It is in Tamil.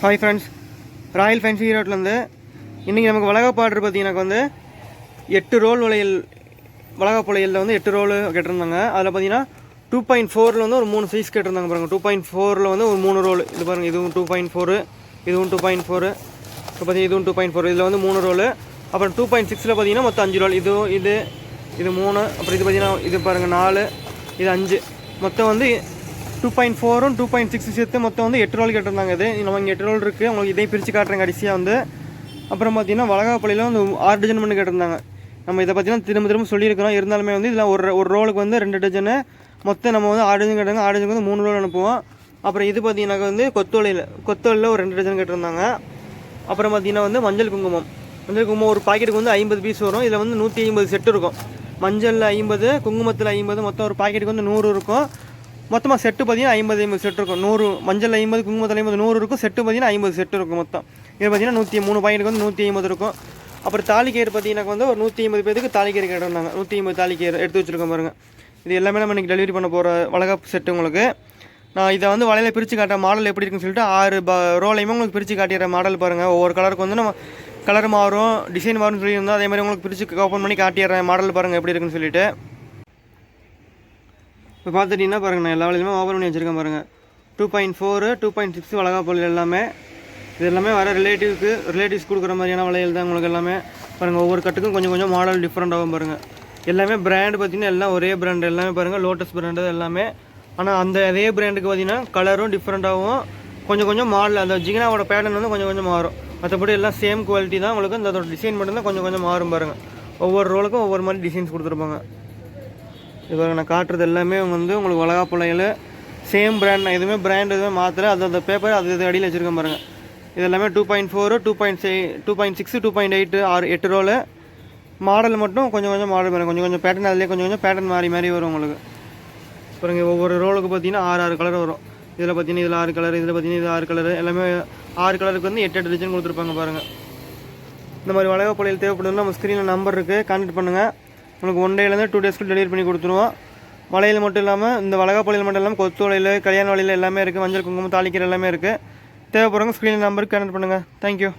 ஹாய் ஃப்ரெண்ட்ஸ் ராயல் ஃபேன்சி ஈரோட்லேருந்து இன்றைக்கி நமக்கு வளகாப்பு ஆர்டர் பார்த்தீங்கன்னாக்க வந்து எட்டு ரோல் வளையல் வளகாப்பு வளையலில் வந்து எட்டு ரோல் கேட்டிருந்தாங்க. அதில் பார்த்தீங்கன்னா டூ பாயிண்ட் ஃபோரில் வந்து ஒரு மூணு சைஸ் கேட்டிருந்தாங்க பாருங்கள் டூ பாயிண்ட் ஃபோரில் வந்து ஒரு மூணு ரோல் இது பாருங்கள் இதுவும் டூ பாயிண்ட் ஃபோரு இதுவும் டூ பாயிண்ட் ஃபோரு இப்போ பார்த்தீங்கன்னா இதுவும் டூ பாயிண்ட் ஃபோர் இதில் வந்து மூணு ரோல் அப்புறம் டூ பாயிண்ட் சிக்ஸில் பார்த்தீங்கன்னா மொத்தம் அஞ்சு ரோல் இது இது இது மூணு. அப்புறம் இது பார்த்தீங்கன்னா இது பாருங்கள் நாலு இது அஞ்சு. மொத்தம் வந்து டூ பாயிண்ட் ஃபோரும் டூ பாயிண்ட் சிக்ஸ் சேர்த்து மொத்தம் வந்து எட்டு ரோல் கேட்டிருந்தாங்க இது. நம்ம இங்கே எட்டு ரோல் இருக்குது உங்களுக்கு இதை பிரித்து காட்டுறேன் கடைசியாக வந்து. அப்புறம் பார்த்தீங்கன்னா வளகாப்பள்ளியில் வந்து ஆறு டஜன் பண்ணி கேட்டிருந்தாங்க. நம்ம இதை பார்த்தீங்கன்னா திரும்ப திரும்ப சொல்லியிருக்கிறோம். இருந்தாலுமே வந்து இதில் ஒரு ஒரு ரோலுக்கு வந்து ரெண்டு டஜனு மொத்தம் நம்ம வந்து ஆறு டஜன் கேட்டாங்க ஆறு டஜனுக்கு வந்து மூணு ரோல் அனுப்புவோம். அப்புறம் இது பார்த்தீங்கன்னாக்க வந்து கொத்தோலையில் கொத்தோலியில் ஒரு ரெண்டு டஜன் கேட்டிருந்தாங்க. அப்புறம் பார்த்தீங்கன்னா வந்து மஞ்சள் குங்குமம். மஞ்சள் குங்குமம் ஒரு பாக்கெட்டுக்கு வந்து ஐம்பது பீஸ் வரும். இதில் வந்து நூற்றி ஐம்பது செட்டு இருக்கும். மஞ்சளில் ஐம்பது குங்குமத்தில் ஐம்பது மொத்தம் ஒரு பாக்கெட்டுக்கு வந்து நூறு இருக்கும். மொத்தமாக செட்டு பார்த்தீங்கன்னா ஐம்பது ஐம்பது செட் இருக்கும். நூறு மஞ்சள் ஐம்பது குங்குமத்தில் ஐம்பது நூறு இருக்கும். செட்டு பார்த்தீங்கன்னா ஐம்பது செட்டு இருக்கும் மொத்தம். இது பார்த்தீங்கன்னா நூற்றி மூணு பையனுக்கு வந்து நூற்றி ஐம்பது இருக்கும். அப்புறம் தாலிக்கயிறு பார்த்தீங்கன்னா வந்து ஒரு நூற்றி ஐம்பது பேருக்கு தாலிக்கயிறு கேட்டிருந்தாங்க நூற்றி ஐம்பது தாலிக்கயிறு எடுத்து வச்சுருக்கோம் பாருங்கள் இது எல்லாமே நம்ம இன்றைக்கி டெலிவரி பண்ண போகிற வளகாப்பு செட்டு உங்களுக்கு. நான் இதை வந்து வலையில் பிரித்து காட்டுற மாடல் எப்படி இருக்குன்னு சொல்லிட்டு ஆறு ப ரோலையுமே உங்களுக்கு பிரித்து காட்டிடுற மாடல் பாருங்கள் ஒவ்வொரு கலருக்கு வந்து நம்ம கலர் மாறும் டிசைன் மாறும்னு சொல்லியிருந்தோம் அதே மாதிரி உங்களுக்கு பிரித்து ஓப்பன் பண்ணி காட்டிடுறேன் மாடல் பாருங்கள் எப்படி இருக்குன்னு சொல்லிட்டு. இப்போ பார்த்துட்டிங்கன்னா பாருங்கள் நான் எல்லா வேலையுமே ஓப்பன் பண்ணி வச்சுருக்கேன் பாருங்கள் two point four two point six வளகா பொருள் எல்லாமே. இது எல்லாமே வர ரிலேட்டிவ்க்கு ரிலேட்டிவ்ஸ் கொடுக்குற மாதிரியான வளையல் தான் உங்களுக்கு எல்லாமே. பாருங்கள் ஒவ்வொரு கட்டுக்கும் கொஞ்சம் கொஞ்சம் மாடல் டிஃப்ரெண்ட் ஆகும் பாருங்கள் எல்லாமே பிராண்டு பார்த்திங்கன்னா எல்லாம் ஒரே பிராண்டு எல்லாமே பாருங்கள் லோட்டஸ் பிராண்டு எல்லாமே. ஆனால் அந்த அதே பிராண்டுக்கு பார்த்தீங்கன்னா கலரும் டிஃப்ரெண்ட்டாகவும் கொஞ்சம் கொஞ்சம் மாடல் அந்த ஜிகினாவோட பேட்டர்ன் வந்து கொஞ்சம் கொஞ்சம் மாறும். மற்றபடி எல்லாம் சேம் குவாலிட்டி தான் உங்களுக்கு. இந்த அதோட டிசைன் மட்டும்தான் கொஞ்சம் கொஞ்சம் மாறும் பாருங்கள் ஒவ்வொரு ரோலுக்கும் ஒவ்வொரு மாதிரி டிசைன்ஸ் கொடுத்துருப்பாங்க. இது நான் காட்டுறது எல்லாமே வந்து உங்களுக்கு உலகா பிள்ளைகள் சேம் பிராண்ட் நான் எதுவுமே பிராண்ட் எதுவுமே மாற்றல அது அந்த பேப்பர் அது இது அடியில் வச்சுருக்கேன் பாருங்கள் இது எல்லாமே two point four two point செய் two point six two point eight ஆறு எட்டு ரோலு மாடல் மட்டும் கொஞ்சம் கொஞ்சம் மாடல் வரும் கொஞ்சம் கொஞ்சம் பேட்டர்ன் அதிலே கொஞ்சம் கொஞ்சம் பேட்டர்ன் மாறி மாறி வரும் உங்களுக்கு. பாருங்க ஒவ்வொரு ரோலுக்கு பார்த்தீங்கன்னா ஆறு ஆறு கலர் வரும். இதில் பார்த்தீங்கன்னா இதில் ஆறு கலர் இதில் பார்த்தீங்கன்னா இது ஆறு கலர் எல்லாமே ஆறு கலருக்கு வந்து எட்டு எட்டு டிசைன் கொடுத்துருப்பாங்க பாருங்கள் இந்த மாதிரி வளைவ பொருள் தேவைப்படுதுன்னா நம்ம ஸ்க்ரீனில் நம்பர் இருக்குது கான்டெக்ட் பண்ணுங்கள் உங்களுக்கு ஒன் டேலேருந்து டூ டேஸ்க்கு டெலிவரி பண்ணி கொடுத்துருவோம். வளையல் மட்டும் இல்லாமல் இந்த வளகா மட்டும் இல்லாமல் கொத்து வளையல் கல்யாண வளையல் எல்லாமே இருக்குது மஞ்சள் குங்குமம் தாளிக்கிற எல்லாமே இருக்குது தேவைப்படுறவங்க ஸ்க்ரீன் நம்பருக்கு கனெக்ட் பண்ணுங்கள் தேங்க்யூ